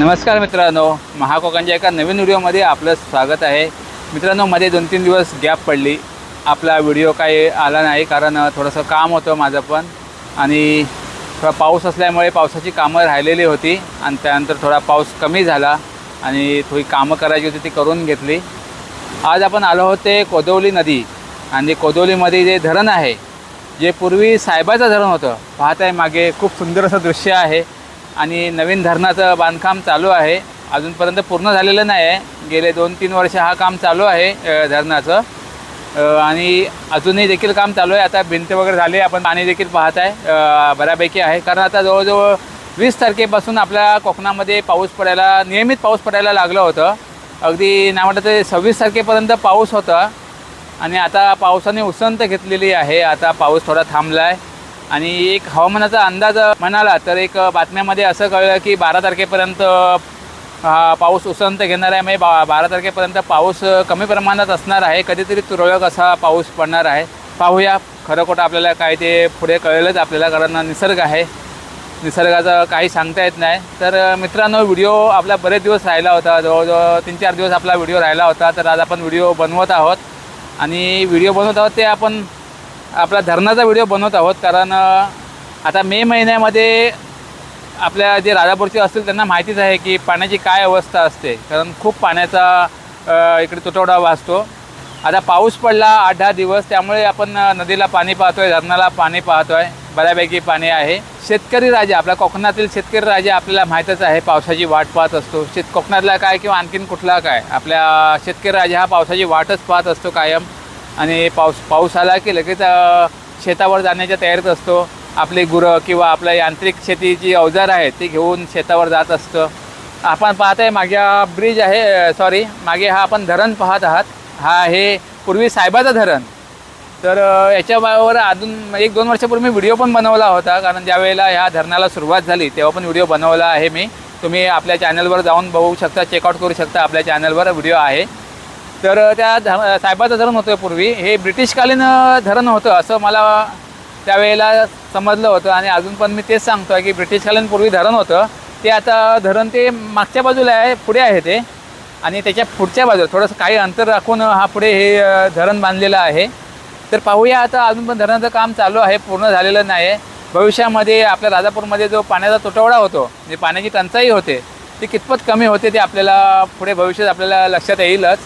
नमस्कार मित्रांनो महाकोकांच्या एका नवीन व्हिडिओमध्ये आपलं स्वागत आहे. मित्रांनो मध्ये दोन तीन दिवस गॅप पडली. आपला व्हिडिओ काही आला नाही कारण थोडंसं काम होतं माझं पण. आणि थोडा पाऊस असल्यामुळे पावसाची कामं राहिलेली होती आणि त्यानंतर थोडा पाऊस कमी झाला आणि थोडी कामं करायची होती ती करून घेतली. आज आपण आलो होते ते कोदवली नदी आणि कोदवलीमध्ये जे धरण आहे जे पूर्वी साहेबाचं धरण होतं पाहत आहे मागे खूप सुंदर असं दृश्य आहे. आणि नवीन धरणाचं बांधकाम चालू आहे. अजूनपर्यंत पूर्ण झालेलं नाही आहे. गेले दोन तीन वर्ष हा काम चालू आहे धरणाचं. आणि अजूनही देखील काम चालू आहे. आता भिंत वगैरे झाली आपण पाणी देखील पाहत आहे. बऱ्यापैकी आहे. कारण आता जवळजवळ वीस तारखेपासून आपल्या कोकणामध्ये पाऊस पडायला नियमित पाऊस पडायला लागलं होतं. अगदी नाही म्हटलं ते सव्वीस तारखेपर्यंत पाऊस होता. आणि आता पावसाने उसंत घेतलेली आहे. आता पाऊस थोडा थांबला आहे आणि एक हवामानाचा अंदाज म्हणाला तर एक बातम्यामध्ये असं कळलं की बारा तारखेपर्यंत पाऊस उसंत घेणार आहे. म्हणजे बा बारा तारखेपर्यंत पाऊस कमी प्रमाणात असणार आहे. कधीतरी तुरळक असा पाऊस पडणार आहे. पाहूया. खरं खोटं आपल्याला काय ते पुढे कळेलच आपल्याला कारण निसर्ग आहे. निसर्गाचं काही सांगता येत नाही. तर मित्रांनो व्हिडिओ आपला बरेच दिवस राहिला होता. जवळजवळ तीन चार दिवस आपला व्हिडिओ राहिला होता. तर आज आपण व्हिडिओ बनवत आहोत. आणि व्हिडिओ बनवत आहोत ते आपण आपला धरणाचा व्हिडिओ बनवत आहोत कारण आता मे महिन्यामध्ये आपल्या जे राजापूरचे असतील त्यांना माहितीच आहे की पाण्याची काय अवस्था असते. कारण खूप पाण्याचा इकडे तुटवडा वाचतो. आता पाऊस पडला आठ दहा दिवस त्यामुळे आपण नदीला पाणी पाहतोय धरणाला पाणी पाहतोय. बऱ्यापैकी पाणी आहे. शेतकरी राजा आपला कोकणातील शेतकरी राजा आपल्याला माहीतच आहे पावसाची वाट पाहत असतो. शेत कोकणातला काय किंवा आणखीन कुठला काय? आपल्या शेतकरी राजा हा पावसाची वाटच पाहत असतो कायम. आणि पाऊस पाऊस आला की लगेच शेतावर जाण्याच्या तयारीत असतो. आपली गुरं किंवा आपलं यांत्रिक शेतीची अवजार आहेत ती घेऊन शेतावर जात असतं. आपण पाहत आहे मागे हा ब्रिज आहे सॉरी मागे हा आपण धरण पाहत आहात. हा आहे पूर्वी साहेबाचं धरण. तर याच्यावर अजून एक दोन वर्षापूर्वी मी व्हिडिओ पण बनवला होता. कारण ज्यावेळेला ह्या धरणाला सुरुवात झाली तेव्हा पण व्हिडिओ बनवला आहे मी. तुम्ही आपल्या चॅनलवर जाऊन बघू शकता चेकआउट करू शकता. आपल्या चॅनलवर व्हिडिओ आहे. तर त्या धर साहेबाचं धरण होतं पूर्वी. हे ब्रिटिशकालीन धरण होतं असं मला त्यावेळेला समजलं होतं आणि अजून पण मी तेच सांगतो आहे की ब्रिटिशकालीन पूर्वी धरण होतं. ते आता धरण ते मागच्या बाजूला आहे पुढे आहे ते. आणि त्याच्या पुढच्या बाजूला थोडंसं काही अंतर राखून हा पुढे हे धरण बांधलेलं आहे. तर पाहूया आता अजून पण धरणाचं काम चालू आहे पूर्ण झालेलं नाही आहे. भविष्यामध्ये आपल्या राजापूरमध्ये जो पाण्याचा तुटवडा होतो म्हणजे पाण्याची टंचाई होते ती कितपत कमी होते ते आपल्याला पुढे भविष्यात आपल्याला लक्षात येईलच.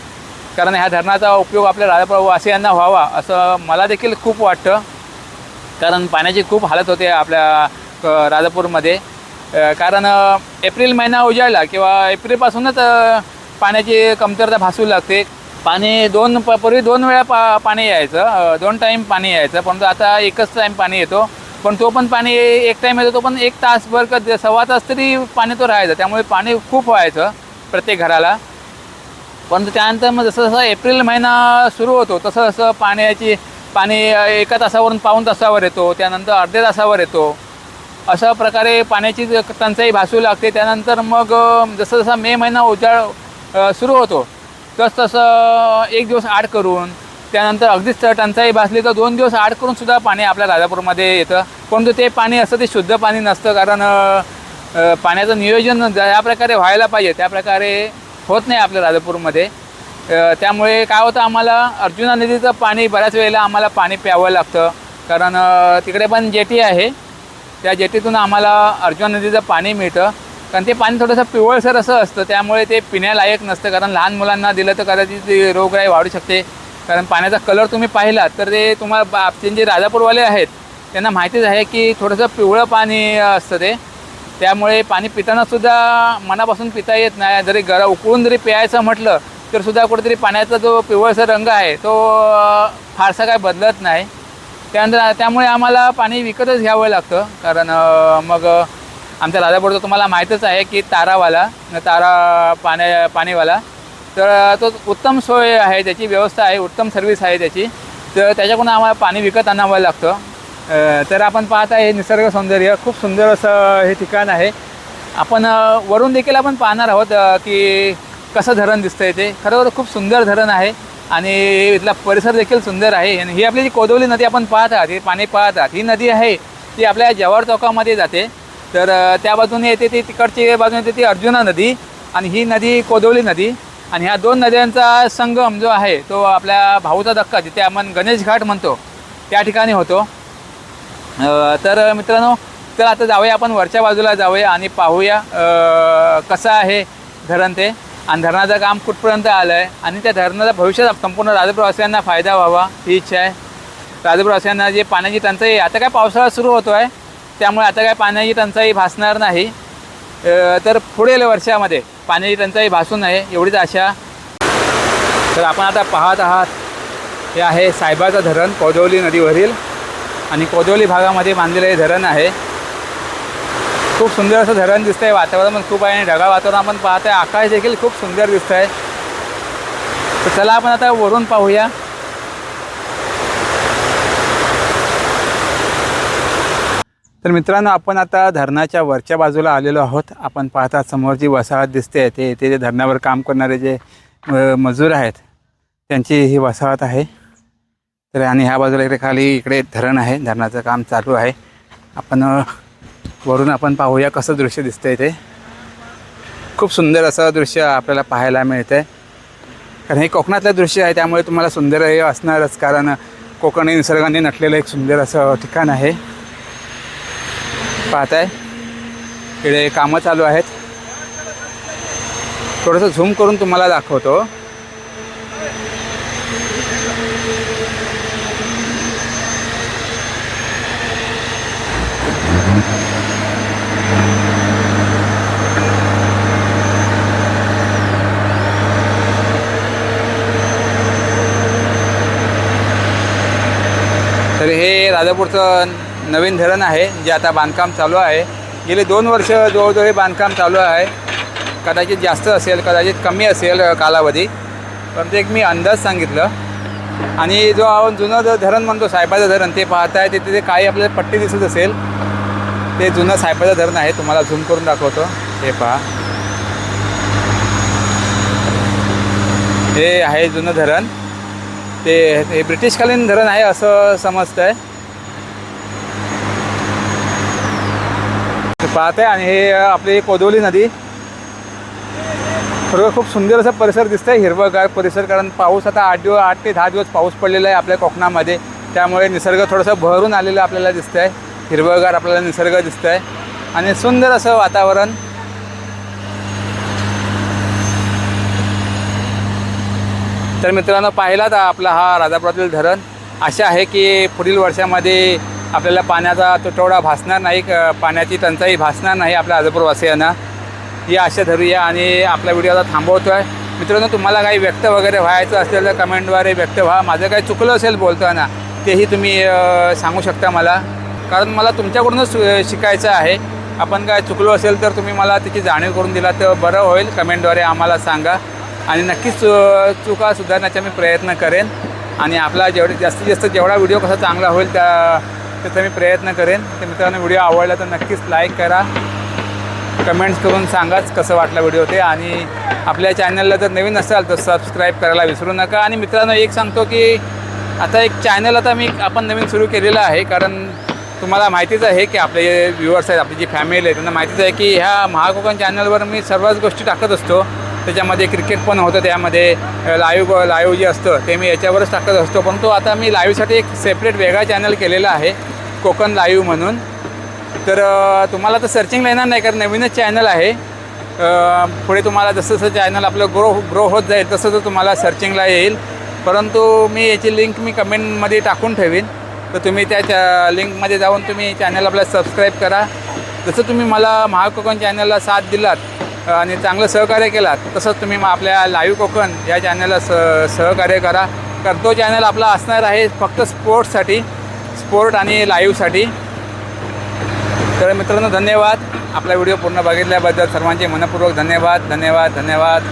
कारण ह्या धरणाचा उपयोग आपल्या राजाप्रवासियांना व्हावा असं मला देखील खूप वाटतं. कारण पाण्याची खूप हालत होते आपल्या राजापूरमध्ये. कारण एप्रिल महिना उजाळला किंवा एप्रिलपासूनच पाण्याची कमतरता भासू लागते. पाणी दोन प पूर्वी दोन वेळा पा पाणी यायचं दोन टाईम पाणी यायचं परंतु आता एकच टाईम पाणी येतो. पण तो पण पाणी एक टाईम येतो तो पण एक तासभर का सव्वा तास तरी पाणी तो राहायचं. त्यामुळे पाणी खूप व्हायचं प्रत्येक घराला. परंतु त्यानंतर मग जसं जसं एप्रिल महिना सुरू होतो तसं जसं पाण्याची पाणी एका तासावरून पाऊण तासावर येतो त्यानंतर अर्ध्या तासावर येतो. अशा प्रकारे पाण्याची टंचाई भासू लागते. त्यानंतर मग जसं जसं मे महिना उजाळ सुरू होतो तस तसं एक दिवस आड करून त्यानंतर अगदीच टंचाई भासली तर दोन दिवस आड करून सुद्धा पाणी आपल्या राजापूरमध्ये येतं. परंतु ते पाणी असं ते शुद्ध पाणी नसतं कारण पाण्याचं नियोजन ज्या प्रकारे व्हायला पाहिजे त्या प्रकारे होत नाही आपल्या राजापूरमध्ये त्यामुळे काय होतं आम्हाला अर्जुना नदीचं पाणी बऱ्याच वेळेला आम्हाला पाणी प्यावं लागतं. कारण तिकडे पण जेटी आहे. त्या जेटीतून आम्हाला अर्जुना नदीचं पाणी मिळतं. कारण ते पाणी थोडंसं पिवळसर असं असतं. त्यामुळे ते पिण्यालायक नसतं. कारण लहान मुलांना दिलं तर कदाचित रोगराई वाढू शकते. कारण पाण्याचा कलर तुम्ही पाहिलात तर ते तुम्हाला बा- जे राजापूरवाले आहेत त्यांना माहितीच आहे की थोडंसं पिवळं पाणी असतं ते. त्यामुळे पाणी पिताना सुद्धा मनापासून पिता येत नाही. जरी गरा उकळून जरी प्यायचं म्हटलं तर सुद्धा कुठेतरी पाण्याचा जो पिवळसा रंग आहे तो फारसा काय बदलत नाही. त्यानंतर त्यामुळे आम्हाला पाणी विकतच घ्यावं लागतं. कारण मग आमचा आमच्या राजापूरचं तुम्हाला माहीतच आहे की तारावाला तारा पाण्या पाणीवाला तर तो उत्तम सोय आहे त्याची व्यवस्था आहे उत्तम सर्व्हिस आहे त्याची. तर त्याच्याकडून आम्हाला पाणी विकत आणावं लागतं. तर आपण पाहत आहे हे निसर्ग सौंदर्य. खूप सुंदर असं हे ठिकाण आहे. आपण वरून देखील आपण पाहणार आहोत की कसं धरण दिसतंय ते. खरोखर खूप सुंदर धरण आहे आणि इथला परिसर देखील सुंदर आहे. आणि ही आपली जी कोदवली नदी आपण पाहत आहात ही पाणी पाहत आहात ही नदी आहे ती आपल्या जव्हार चौकामध्ये जाते. तर त्या बाजूने येते ती तिकडची बाजूने येते ती अर्जुना नदी आणि ही नदी कोदवली नदी. आणि ह्या दोन नद्यांचा संगम जो आहे तो आपल्या भाऊचा धक्का जिथे आपण गणेश घाट म्हणतो त्या ठिकाणी होतो. तर मित्रांनो तर आता जाऊया आपण वरच्या बाजूला जाऊया आणि पाहूया कसं आहे धरण ते. आणि धरणाचं काम कुठपर्यंत आलं आहे आणि त्या धरणाचा भविष्यात संपूर्ण राजप्रवासियांना फायदा व्हावा ही इच्छा आहे. राजप्रवासियांना जे पाण्याची टंचाई आता काय पावसाळा सुरू होतो आहे त्यामुळे आता काय पाण्याची टंचाई भासणार नाही. तर पुढील वर्षामध्ये पाण्याची टंचाई भासू नये एवढीच आशा. तर आपण आता पाहत आहात हे आहे साहेबाचं धरण कोदवली नदीवरील आणि कोदवली भागामध्ये बांधलेलं हे धरण आहे. खूप सुंदर असं धरण दिसतंय वातावरण पण खूप आहे आणि ढगाळ वातावरण आपण पाहतोय. आकाश देखील खूप सुंदर दिसत आहे तर चला आपण आता वरून पाहूया. तर मित्रांनो आपण आता धरणाच्या वरच्या बाजूला आलेलो आहोत. आपण पाहता समोर जी वसाहत दिसते ते ते जे धरणावर काम करणारे जे मजूर आहेत त्यांची ही वसाहत आहे. तर आणि ह्या बाजूला इकडे खाली इकडे धरण आहे. धरणाचं काम चालू आहे. आपण वरून आपण पाहूया कसं दृश्य दिसतंय ते. खूप सुंदर असं दृश्य आपल्याला पाहायला मिळतं आहे कारण हे कोकणातलं दृश्य आहे त्यामुळे तुम्हाला सुंदर हे असणारच. कारण कोकणी निसर्गाने नटलेलं एक सुंदर असं ठिकाण आहे. पाहताय? इकडे कामं चालू आहेत. थोडंसं झूम करून तुम्हाला दाखवतो तर हे राजापूरचं नवीन धरण आहे जे आता बांधकाम चालू आहे. गेले दोन वर्ष जवळजवळ हे बांधकाम चालू आहे. कदाचित जास्त असेल कदाचित कमी असेल कालावधी. परंतु एक मी अंदाज सांगितलं. आणि जो आपण जुनं धरण म्हणतो सायबाचं धरण ते पाहताय तिथे ते काही आपल्याला पट्टी दिसत असेल. ते जुनं सायबाचं धरण आहे तुम्हाला झूम करून दाखवतो. हे पहा. हे आहे जुनं धरण. ते हे ब्रिटिशकालीन धरण आहे असं समजतं आहे पाहत आहे आणि हे आपली कोदवली नदी. खरोखर खूप सुंदर असं परिसर दिसतं आहे हिरवंगार परिसर कारण पाऊस आता आठ दिवस आठ ते दहा दिवस पाऊस पडलेला आहे आपल्या कोकणामध्ये. त्यामुळे निसर्ग थोडंसं भरून आलेलं आपल्याला दिसतं आहे हिरवंगार आपल्याला निसर्ग दिसतं आहे आणि सुंदर असं वातावरण. तर मित्रांनो पाहिलात आपला हा राजापुरातील धरण. आशा आहे की पुढील वर्षामध्ये आपल्याला पाण्याचा तुटवडा भासणार नाही पाण्याची टंचाई भासणार नाही आपल्या राजापूरवासियांना ही आशा धरूया आणि आपला व्हिडिओ आता थांबवतो आहे मित्रांनो तुम्हाला काही व्यक्त वगैरे व्हायचं असेल तर कमेंटद्वारे व्यक्त व्हा. माझं काही चुकलं असेल बोलताना तेही तुम्ही सांगू शकता मला. कारण मला तुमच्याकडूनच शिकायचं आहे. आपण काय चुकलो असेल तर तुम्ही मला त्याची जाणीव करून दिला तर बरं होईल. कमेंटद्वारे आम्हाला सांगा. आणि नक्कीच चुका सुधारण्याचा मी प्रयत्न करेन. आणि आपला जेवढे जास्तीत जास्त जेवढा व्हिडिओ कसा चांगला होईल त्या त्याचा मी प्रयत्न करेन. तर मित्रांनो व्हिडिओ आवडला तर नक्कीच लाईक करा. कमेंट्स करून सांगाच कसं वाटलं व्हिडिओ ते. आणि आपल्या चॅनलला जर नवीन असाल तर सबस्क्राईब करायला विसरू नका. आणि मित्रांनो एक सांगतो की आता एक चॅनल आता मी आपण नवीन सुरू केलेलं आहे. कारण तुम्हाला माहितीच आहे की आपले जे व्ह्युअर्स आहेत आपली जी फॅमिली आहे त्यांना माहितीच आहे की ह्या महाकोकण चॅनलवर मी सर्वच गोष्टी टाकत असतो. त्याच्यामध्ये क्रिकेट पण होतं त्यामध्ये लाईव्ह लाईव्ह जे असतं ते मी याच्यावरच टाकत असतो. परंतु आता मी लाईव्हसाठी एक सेपरेट वेगळा चॅनल केलेला आहे कोकण लाईव्ह म्हणून. तर तुम्हाला तर सर्चिंगला येणार नाही कारण नवीनच चॅनल आहे. पुढे तुम्हाला जसं जसं चॅनल आपलं ग्रो ग्रो होत जाईल तसं तर तुम्हाला सर्चिंगला येईल. परंतु मी याची लिंक मी कमेंटमध्ये टाकून ठेवीन. तर तुम्ही त्या च्या लिंकमध्ये जाऊन तुम्ही चॅनल आपला सबस्क्राईब करा. जसं तुम्ही मला महाकोकण चॅनलला साथ दिलात आणि चांगलं सहकार्य केलात तसंच तुम्ही मग आपल्या लाईव्ह कोकण या चॅनलला स सहकार्य करा. कारण तो चॅनल आपला असणार आहे फक्त स्पोर्ट्ससाठी स्पोर्ट आणि लाईव्हसाठी तर मित्रांनो धन्यवाद. आपला व्हिडिओ पूर्ण बघितल्याबद्दल सर्वांचे मनपूर्वक धन्यवाद धन्यवाद धन्यवाद.